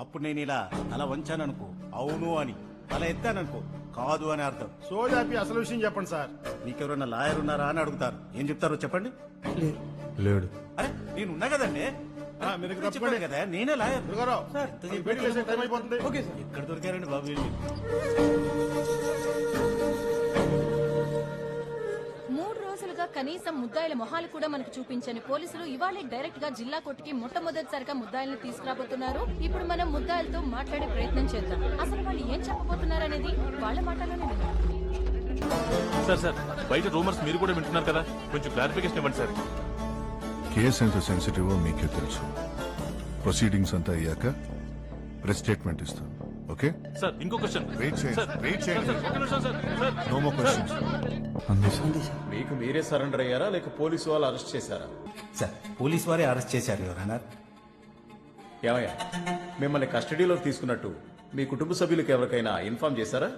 అప్పుడు నేను ఇలా అలా వంచాననుకో. అవును అని. అలా ఎత్తాననుకో. కాదు అని అర్థం. సోదాపి అసలు విషయం చెప్పండి సార్. మీకెవరన్నా లాయర్ ఉన్నారా అని అడుగుతారు. ఏం చెప్తారో చెప్పండి. లేడు. అరే నేను ఉన్నా కదండి. ఆ, మీరు ఇక్కడ. కదా నేనే లాయర్. సార్, వేసే టైం అయిపోతుంది. ఎక్కడ దొరికారండి బాబు వీళ్ళు? రోజులుగా కనీసం ముద్దాయిల మొహాలు కూడా మనకు చూపించని పోలీసులు ఇవాళే డైరెక్ట్గా జిల్లా కోర్టుకి మొట్టమొదటిసారిగా ముద్దాయిల్ని తీసుకురాబోతున్నారు. ఇప్పుడు మనం ముద్దాయిలతో మాట్లాడే ప్రయత్నం చేద్దాం. అసలు వాళ్ళు ఏం చెప్పబోతున్నారు అనేది వాళ్ళ మాటలోనే సార్ సార్ బయట రూమర్స్ మీరు కూడా వింటున్నారు కదా. కొంచెం క్లారిఫికేషన్ ఇవ్వండి సార్. కేసు ఎంత సెన్సిటివ్ మీకే తెలుసు. ప్రొసీడింగ్స్ అంతా అయ్యాక ప్రెస్ స్టేట్మెంట్ ఇస్తాను ఓకే? సార్ ఇంకో క్వశ్చన్. వెయిట్ చేయండి. సార్ వెయిట్ చేయండి. నో మో క్వశ్చన్స్ మీకు మీరే సరెండర్ అయ్యారా? లేక పోలీసు వాళ్ళు అరెస్ట్ చేశారా? సార్ పోలీస్ వారే అరెస్ట్ చేశారు ఎవరన్నా ఏమయ్యా మిమ్మల్ని కస్టడీలోకి తీసుకున్నట్టు మీ కుటుంబ సభ్యులకు ఎవరికైనా ఇన్ఫార్మ్ చేశారా?